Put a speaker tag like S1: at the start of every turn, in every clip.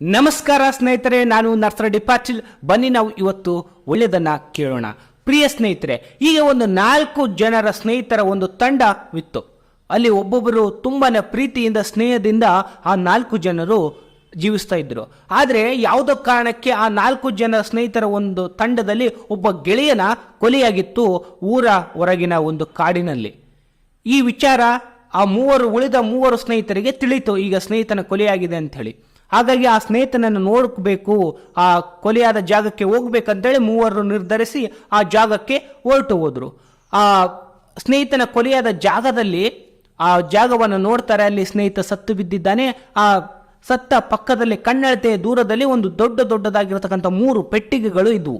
S1: ನಮಸ್ಕಾರ ಸ್ನೇಹಿತರೆ, ನಾನು ನರ್ಸರಡಿ ಪಾಟೀಲ್ ಬನ್ನಿ ನಾವು ಇವತ್ತು ಒಳ್ಳೆಯದನ್ನ ಕೇಳೋಣ. ಪ್ರಿಯ ಸ್ನೇಹಿತರೆ, ಈಗ ಒಂದು ನಾಲ್ಕು ಜನರ ಸ್ನೇಹಿತರ ಒಂದು ತಂಡವಿತ್ತು ಅಲ್ಲಿ ಒಬ್ಬೊಬ್ಬರು ತುಂಬಾನೇ ಪ್ರೀತಿಯಿಂದ, ಸ್ನೇಹದಿಂದ ಆ ನಾಲ್ಕು ಜನರು ಜೀವಿಸ್ತಾ ಇದ್ರು. ಆದರೆ ಯಾವುದೋ ಕಾರಣಕ್ಕೆ ಆ ನಾಲ್ಕು ಜನ ಸ್ನೇಹಿತರ ಒಂದು ತಂಡದಲ್ಲಿ ಒಬ್ಬ ಗೆಳೆಯನ ಕೊಲೆಯಾಗಿತ್ತು ಊರ ಹೊರಗಿನ ಒಂದು ಕಾಡಿನಲ್ಲಿ. ಈ ವಿಚಾರ ಆ ಮೂವರು, ಉಳಿದ ಮೂವರು ಸ್ನೇಹಿತರಿಗೆ ತಿಳಿತು. ಈಗ ಸ್ನೇಹಿತನ ಕೊಲೆಯಾಗಿದೆ ಅಂತ ಹೇಳಿ. ಹಾಗಾಗಿ ಆ ಸ್ನೇಹಿತನನ್ನು ನೋಡಬೇಕು, ಆ ಕೊಲೆಯಾದ ಜಾಗಕ್ಕೆ ಹೋಗ್ಬೇಕಂತೇಳಿ ಮೂವರು ನಿರ್ಧರಿಸಿ ಆ ಜಾಗಕ್ಕೆ ಹೊರಟು ಹೋದ್ರು. ಆ ಸ್ನೇಹಿತನ ಕೊಲೆಯಾದ ಜಾಗದಲ್ಲಿ ಆ ಜಾಗವನ್ನು ನೋಡ್ತಾರೆ, ಅಲ್ಲಿ ಸ್ನೇಹಿತ ಸತ್ತು ಬಿದ್ದಿದ್ದಾನೆ. ಆ ಸತ್ತ ಪಕ್ಕದಲ್ಲಿ ಕಣ್ಣಳತೆಯ ದೂರದಲ್ಲಿ ಒಂದು ದೊಡ್ಡ ದೊಡ್ಡದಾಗಿರತಕ್ಕಂಥ ಮೂರು ಪೆಟ್ಟಿಗೆಗಳು ಇದ್ವು.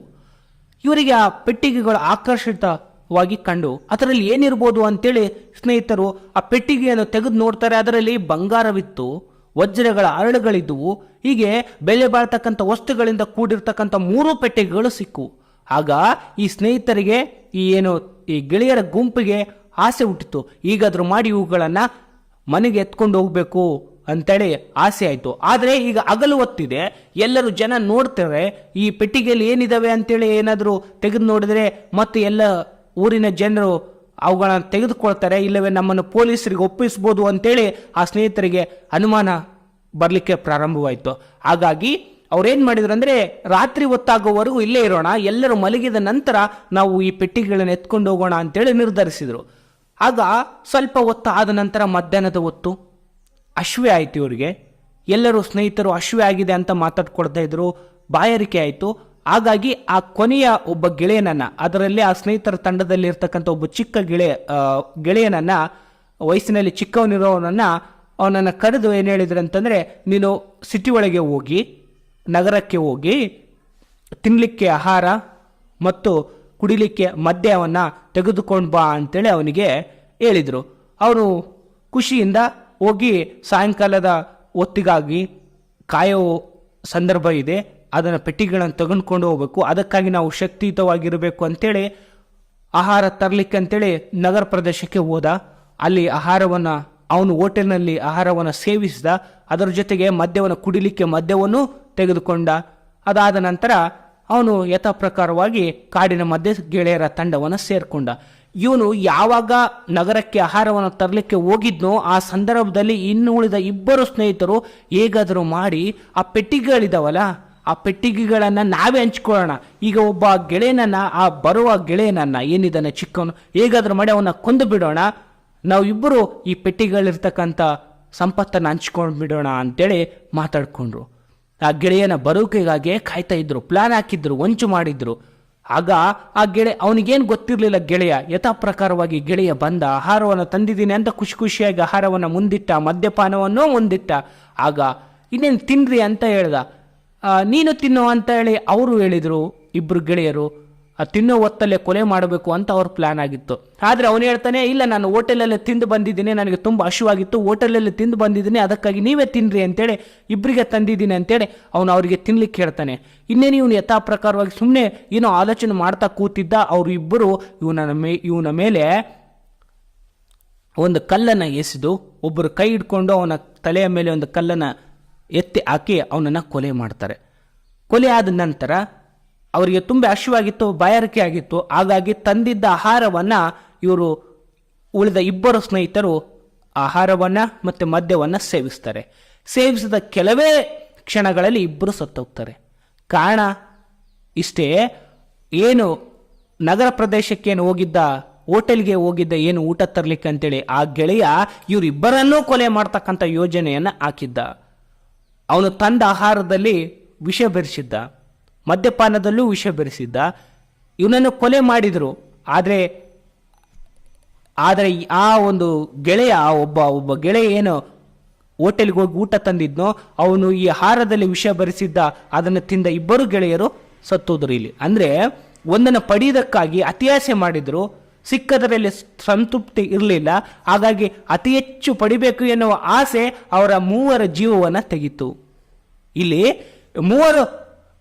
S1: ಇವರಿಗೆ ಆ ಪೆಟ್ಟಿಗೆಗಳು ಆಕರ್ಷಿತವಾಗಿ ಕಂಡು, ಅದರಲ್ಲಿ ಏನಿರ್ಬೋದು ಅಂತೇಳಿ ಸ್ನೇಹಿತರು ಆ ಪೆಟ್ಟಿಗೆಯನ್ನು ತೆಗೆದು ನೋಡ್ತಾರೆ, ಅದರಲ್ಲಿ ಬಂಗಾರವಿತ್ತು. ವಜ್ರಗಳ ಅರಳುಗಳಿದ್ದುವು ಹೀಗೆ ಬೆಲೆ ಬಾಳ್ತಕ್ಕಂಥ ವಸ್ತುಗಳಿಂದ ಕೂಡಿರ್ತಕ್ಕಂಥ ಮೂರು ಪೆಟ್ಟಿಗೆಗಳು ಸಿಕ್ಕು. ಆಗ ಈ ಸ್ನೇಹಿತರಿಗೆ, ಈ ಏನು, ಈ ಗೆಳೆಯರ ಗುಂಪಿಗೆ ಆಸೆ ಹುಟ್ಟಿತು. ಈಗಾದರೂ ಮಾಡಿ ಇವುಗಳನ್ನು ಮನೆಗೆ ಎತ್ಕೊಂಡು ಹೋಗ್ಬೇಕು ಅಂತೇಳಿ ಆಸೆ ಆಯಿತು. ಆದರೆ ಈಗ ಅಗಲು ಹೊತ್ತಿದೆ ಎಲ್ಲರೂ ಜನ ನೋಡ್ತೇವೆ ಈ ಪೆಟ್ಟಿಗೆಯಲ್ಲಿ ಏನಿದಾವೆ ಅಂತೇಳಿ ಏನಾದರೂ ತೆಗೆದು ನೋಡಿದ್ರೆ ಮತ್ತೆ ಎಲ್ಲ ಊರಿನ ಜನರು ಅವುಗಳನ್ನ ತೆಗೆದುಕೊಳ್ತಾರೆ, ಇಲ್ಲವೇ ನಮ್ಮನ್ನು ಪೊಲೀಸರಿಗೆ ಒಪ್ಪಿಸ್ಬೋದು ಅಂತೇಳಿ ಆ ಸ್ನೇಹಿತರಿಗೆ ಅನುಮಾನ ಬರಲಿಕ್ಕೆ ಪ್ರಾರಂಭವಾಯಿತು. ಹಾಗಾಗಿ ಅವ್ರೇನು ಮಾಡಿದ್ರು ಅಂದರೆ ರಾತ್ರಿ ಹೊತ್ತಾಗುವವರೆಗೂ ಇಲ್ಲೇ ಇರೋಣ, ಎಲ್ಲರೂ ಮಲಗಿದ ನಂತರ ನಾವು ಈ ಪೆಟ್ಟಿಗೆಗಳನ್ನು ಎತ್ಕೊಂಡು ಹೋಗೋಣ ಅಂತೇಳಿ ನಿರ್ಧರಿಸಿದರು. ಆಗ ಸ್ವಲ್ಪ ಹೊತ್ತು ಆದ ನಂತರ ಮಧ್ಯಾಹ್ನದ ಹೊತ್ತು ಅಶ್ವೆ ಆಯಿತು ಇವರಿಗೆ. ಎಲ್ಲರೂ ಸ್ನೇಹಿತರು ಅಶ್ವೆ ಆಗಿದೆ ಅಂತ ಮಾತಾಡ್ಕೊಳ್ತಾ ಇದ್ರು. ಬಾಯಾರಿಕೆ ಆಯಿತು. ಹಾಗಾಗಿ ಆ ಕೊನೆಯ ಒಬ್ಬ ಗೆಳೆಯನನ್ನ, ಅದರಲ್ಲಿ ಆ ಸ್ನೇಹಿತರ ತಂಡದಲ್ಲಿ ಇರ್ತಕ್ಕಂಥ ಒಬ್ಬ ಚಿಕ್ಕ ಗೆಳೆಯ ಗೆಳೆಯನನ್ನ, ವಯಸ್ಸಿನಲ್ಲಿ ಚಿಕ್ಕವನಿರೋವನನ್ನ ಅವನನ್ನ ಕರೆದು ಏನು ಹೇಳಿದ್ರು ಅಂತಂದ್ರೆ, ನೀನು ಸಿಟಿ ಒಳಗೆ ಹೋಗಿ, ನಗರಕ್ಕೆ ಹೋಗಿ ತಿನ್ನಲಿಕ್ಕೆ ಆಹಾರ ಮತ್ತು ಕುಡಿಲಿಕ್ಕೆ ಮದ್ಯವನ್ನು ತೆಗೆದುಕೊಂಡು ಬಾ ಅಂತೇಳಿ ಅವನಿಗೆ ಹೇಳಿದರು. ಅವನು ಖುಷಿಯಿಂದ ಹೋಗಿ ಸಾಯಂಕಾಲದ ಹೊತ್ತಿಗಾಗಿ ಕಾಯೋ ಸಂದರ್ಭ ಇದೆ. ಅದನ್ನು ಪೆಟ್ಟಿಗೆಗಳನ್ನು ತೆಗೆದುಕೊಂಡು ಹೋಗ್ಬೇಕು. ಅದಕ್ಕಾಗಿ ನಾವು ಶಕ್ತಿಯುತವಾಗಿರಬೇಕು ಅಂತೇಳಿ ಆಹಾರ ತರಲಿಕ್ಕೆ ಅಂತೇಳಿ ನಗರ ಪ್ರದೇಶಕ್ಕೆ ಹೋದ. ಅಲ್ಲಿ ಆಹಾರವನ್ನು, ಅವನು ಹೋಟೆಲ್ನಲ್ಲಿ ಆಹಾರವನ್ನು ಸೇವಿಸಿದ. ಅದರ ಜೊತೆಗೆ ಮದ್ಯವನ್ನು ಕುಡಿಲಿಕ್ಕೆ ಮದ್ಯವನ್ನು ತೆಗೆದುಕೊಂಡ. ಅದಾದ ನಂತರ ಅವನು ಯಥಾಪ್ರಕಾರವಾಗಿ ಕಾಡಿನ ಮಧ್ಯ ಗೆಳೆಯರ ತಂಡವನ್ನು ಸೇರಿಕೊಂಡ. ಇವನು ಯಾವಾಗ ನಗರಕ್ಕೆ ಆಹಾರವನ್ನು ತರಲಿಕ್ಕೆ ಹೋಗಿದ್ನೋ ಆ ಸಂದರ್ಭದಲ್ಲಿ ಇನ್ನು ಉಳಿದ ಇಬ್ಬರು ಸ್ನೇಹಿತರು ಹೇಗಾದರೂ ಮಾಡಿ ಆ ಪೆಟ್ಟಿಗೆಗಳಿದಾವಲ್ಲ ಆ ಪೆಟ್ಟಿಗೆಗಳನ್ನು ನಾವೇ ಹಂಚ್ಕೊಳ್ಳೋಣ. ಈಗ ಒಬ್ಬ ಗೆಳೆಯನನ್ನ, ಆ ಬರುವ ಗೆಳೆಯನನ್ನ ಏನಿದ್ದಾನೆ ಚಿಕ್ಕವನು, ಹೇಗಾದ್ರೂ ಮಾಡಿ ಅವನ್ನ ಕೊಂದು ಬಿಡೋಣ. ನಾವು ಇಬ್ಬರು ಈ ಪೆಟ್ಟಿಗೆಗಳಿರ್ತಕ್ಕಂಥ ಸಂಪತ್ತನ್ನು ಹಂಚ್ಕೊಂಡು ಬಿಡೋಣ ಅಂತೇಳಿ ಮಾತಾಡ್ಕೊಂಡ್ರು. ಆ ಗೆಳೆಯನ ಬರೋಕೆಗಾಗೆ ಕಾಯ್ತಾ ಇದ್ರು ಪ್ಲಾನ್ ಹಾಕಿದ್ರು, ಹೊಂಚು ಮಾಡಿದ್ರು. ಆಗ ಆ ಗೆಳೆ, ಅವನಿಗೇನು ಗೊತ್ತಿರಲಿಲ್ಲ ಗೆಳೆಯ ಯಥಾ ಪ್ರಕಾರವಾಗಿ ಗೆಳೆಯ ಬಂದ, ಆಹಾರವನ್ನು ತಂದಿದ್ದೀನಿ ಅಂತ ಖುಷಿ ಖುಷಿಯಾಗಿ ಆಹಾರವನ್ನು ಮುಂದಿಟ್ಟ, ಮದ್ಯಪಾನವನ್ನು ಮುಂದಿಟ್ಟ. ಆಗ, ಇನ್ನೇನು ತಿನ್ರಿ ಅಂತ ಹೇಳ್ದ. ನೀನು ತಿನ್ನು ಅಂತ ಹೇಳಿ ಅವರು ಹೇಳಿದರು ಇಬ್ಬರು ಗೆಳೆಯರು, ಆ, ತಿನ್ನೋ ಹೊತ್ತಲ್ಲೇ ಕೊಲೆ ಮಾಡಬೇಕು ಅಂತ ಅವ್ರ ಪ್ಲಾನ್ ಆಗಿತ್ತು. ಆದರೆ ಅವನು ಹೇಳ್ತಾನೆ, ಇಲ್ಲ, ನಾನು ಹೋಟೆಲಲ್ಲೇ ತಿಂದು ಬಂದಿದ್ದೀನಿ, ನನಗೆ ತುಂಬ ಹಶುವಾಗಿತ್ತು, ಹೋಟೆಲಲ್ಲಿ ತಿಂದು ಬಂದಿದ್ದೀನಿ, ಅದಕ್ಕಾಗಿ ನೀವೇ ತಿನ್ನಿರಿ ಅಂತೇಳಿ ಇಬ್ಬರಿಗೆ ತಂದಿದ್ದೀನಿ ಅಂತೇಳಿ ಅವನು ಅವರಿಗೆ ತಿನ್ಲಿಕ್ಕೆ ಹೇಳ್ತಾನೆ. ಇನ್ನೇನು ಇವನು ಯಥಾ ಪ್ರಕಾರವಾಗಿ ಸುಮ್ಮನೆ ಏನೋ ಆಲೋಚನೆ ಮಾಡ್ತಾ ಕೂತಿದ್ದ, ಅವರು ಇಬ್ಬರು ಇವನ ಮೇ, ಇವನ ಮೇಲೆ ಒಂದು ಕಲ್ಲನ್ನು ಎಸೆದು ಒಬ್ಬರು ಕೈ ಹಿಡ್ಕೊಂಡು ಅವನ ತಲೆಯ ಮೇಲೆ ಒಂದು ಕಲ್ಲನ್ನು ಎತ್ತಿ ಹಾಕಿ ಅವನನ್ನು ಕೊಲೆ ಮಾಡ್ತಾರೆ. ಕೊಲೆ ಆದ ನಂತರ ಅವರಿಗೆ ತುಂಬ ಹಸಿವಾಗಿತ್ತು, ಬಾಯಾರಿಕೆ ಆಗಿತ್ತು. ಹಾಗಾಗಿ ತಂದಿದ್ದ ಆಹಾರವನ್ನು ಇವರು ಉಳಿದ ಇಬ್ಬರು ಸ್ನೇಹಿತರು ಆಹಾರವನ್ನು ಮತ್ತು ಮದ್ಯವನ್ನು ಸೇವಿಸ್ತಾರೆ. ಸೇವಿಸಿದ ಕೆಲವೇ ಕ್ಷಣಗಳಲ್ಲಿ ಇಬ್ಬರು ಸತ್ತೋಗ್ತಾರೆ. ಕಾರಣ ಇಷ್ಟೇ, ಏನು ನಗರ ಪ್ರದೇಶಕ್ಕೇನು ಹೋಗಿದ್ದ, ಹೋಟೆಲ್ಗೆ ಹೋಗಿದ್ದ ಏನು ಊಟ ತರಲಿಕ್ಕೆ ಅಂತೇಳಿ ಆ ಗೆಳೆಯ ಇವರಿಬ್ಬರನ್ನೂ ಕೊಲೆ ಮಾಡ್ತಕ್ಕಂಥ ಯೋಜನೆಯನ್ನು ಹಾಕಿದ್ದ. ಅವನು ತಂದ ಆಹಾರದಲ್ಲಿ ವಿಷ ಬೆರೆಸಿದ್ದ, ಮದ್ಯಪಾನದಲ್ಲೂ ವಿಷ ಬೆರೆಸಿದ್ದ. ಇವನನ್ನು ಕೊಲೆ ಮಾಡಿದರು. ಆದರೆ ಆದರೆ ಆ ಒಂದು ಗೆಳೆಯ, ಆ ಒಬ್ಬ ಒಬ್ಬ ಗೆಳೆಯ ಏನು ಹೋಟೆಲ್ಗೆ ಹೋಗಿ ಊಟ ತಂದಿದ್ನೋ, ಅವನು ಈ ಆಹಾರದಲ್ಲಿ ವಿಷ ಬರೆಸಿದ್ದ, ಅದನ್ನು ತಿಂದ ಇಬ್ಬರು ಗೆಳೆಯರು ಸತ್ತೋದ್ರು ಇಲ್ಲಿ. ಅಂದರೆ, ಒಂದನ್ನು ಪಡೆಯುವುದಕ್ಕಾಗಿ ಅತಿಯಾಸೆ ಮಾಡಿದರು. ಸಿಕ್ಕದರಲ್ಲಿ ಸಂತೃಪ್ತಿ ಇರಲಿಲ್ಲ. ಹಾಗಾಗಿ ಅತಿ ಹೆಚ್ಚು ಪಡಿಬೇಕು ಎನ್ನುವ ಆಸೆ ಅವರ ಮೂವರ ಜೀವವನ್ನು ತೆಗಿತು. ಇಲ್ಲಿ ಮೂವರು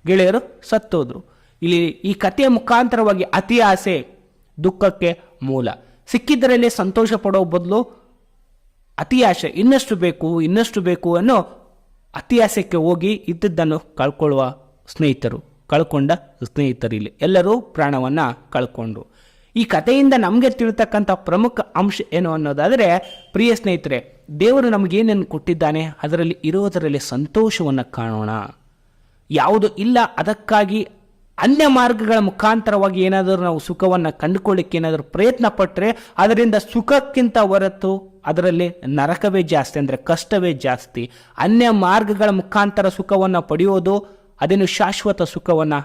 S1: ಗೆಳೆಯರು ಸತ್ತೋದ್ರು. ಇಲ್ಲಿ ಈ ಕಥೆಯ ಮುಖಾಂತರವಾಗಿ ಅತಿ ಆಸೆ ದುಃಖಕ್ಕೆ ಮೂಲ. ಸಿಕ್ಕಿದ್ದರಲ್ಲಿ ಸಂತೋಷ ಪಡೋ ಬದಲು ಅತಿ ಆಸೆ, ಇನ್ನಷ್ಟು ಬೇಕು ಇನ್ನಷ್ಟು ಬೇಕು ಅನ್ನೋ ಅತಿ ಅತಿಯಾಸಕ್ಕೆ ಹೋಗಿ ಇದ್ದದ್ದನ್ನು ಕಳ್ಕೊಳ್ಳುವ ಸ್ನೇಹಿತರು, ಕಳ್ಕೊಂಡ ಸ್ನೇಹಿತರಿಲ್ಲಿ. ಎಲ್ಲರೂ ಪ್ರಾಣವನ್ನು ಕಳ್ಕೊಂಡ್ರು. ಈ ಕಥೆಯಿಂದ ನಮಗೆ ತಿಳಿತಕ್ಕಂಥ ಪ್ರಮುಖ ಅಂಶ ಏನು ಅನ್ನೋದಾದರೆ, ಪ್ರಿಯ ಸ್ನೇಹಿತರೆ, ದೇವರು ನಮಗೇನೇನು ಕೊಟ್ಟಿದ್ದಾನೆ, ಅದರಲ್ಲಿ ಇರೋದರಲ್ಲಿ ಸಂತೋಷವನ್ನು ಕಾಣೋಣ. ಯಾವುದು ಇಲ್ಲ, ಅದಕ್ಕಾಗಿ ಅನ್ಯ ಮಾರ್ಗಗಳ ಮುಖಾಂತರವಾಗಿ ಏನಾದರೂ ನಾವು ಸುಖವನ್ನು ಕಂಡುಕೊಳ್ಳಿಕ್ಕೆ ಏನಾದರೂ ಪ್ರಯತ್ನ ಪಟ್ಟರೆ ಅದರಿಂದ ಸುಖಕ್ಕಿಂತ ಹೊರತು ಅದರಲ್ಲಿ ನರಕವೇ ಜಾಸ್ತಿ, ಅಂದರೆ ಕಷ್ಟವೇ ಜಾಸ್ತಿ. ಅನ್ಯ ಮಾರ್ಗಗಳ ಮುಖಾಂತರ ಸುಖವನ್ನು ಪಡೆಯೋದು, ಅದೇನು ಶಾಶ್ವತ ಸುಖವನ್ನು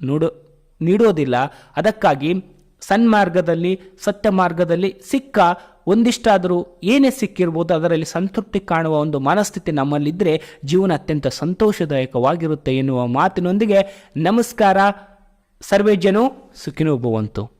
S1: ನೋಡು, ನೀಡೋದಿಲ್ಲ. ಅದಕ್ಕಾಗಿ ಸನ್ಮಾರ್ಗದಲ್ಲಿ ಸತ್ಯ ಮಾರ್ಗದಲ್ಲಿ ಸಿಕ್ಕ ಒಂದಿಷ್ಟಾದರೂ ಏನೇ ಸಿಕ್ಕಿರ್ಬೋದು ಅದರಲ್ಲಿ ಸಂತೃಪ್ತಿ ಕಾಣುವ ಒಂದು ಮನಸ್ಥಿತಿ ನಮ್ಮಲ್ಲಿದ್ದರೆ ಜೀವನ ಅತ್ಯಂತ ಸಂತೋಷದಾಯಕವಾಗಿರುತ್ತೆ ಎನ್ನುವ ಮಾತಿನೊಂದಿಗೆ ನಮಸ್ಕಾರ. ಸರ್ವೇ ಸುಖಿನೂ ಸುಖಿನೋ ಭವಂತು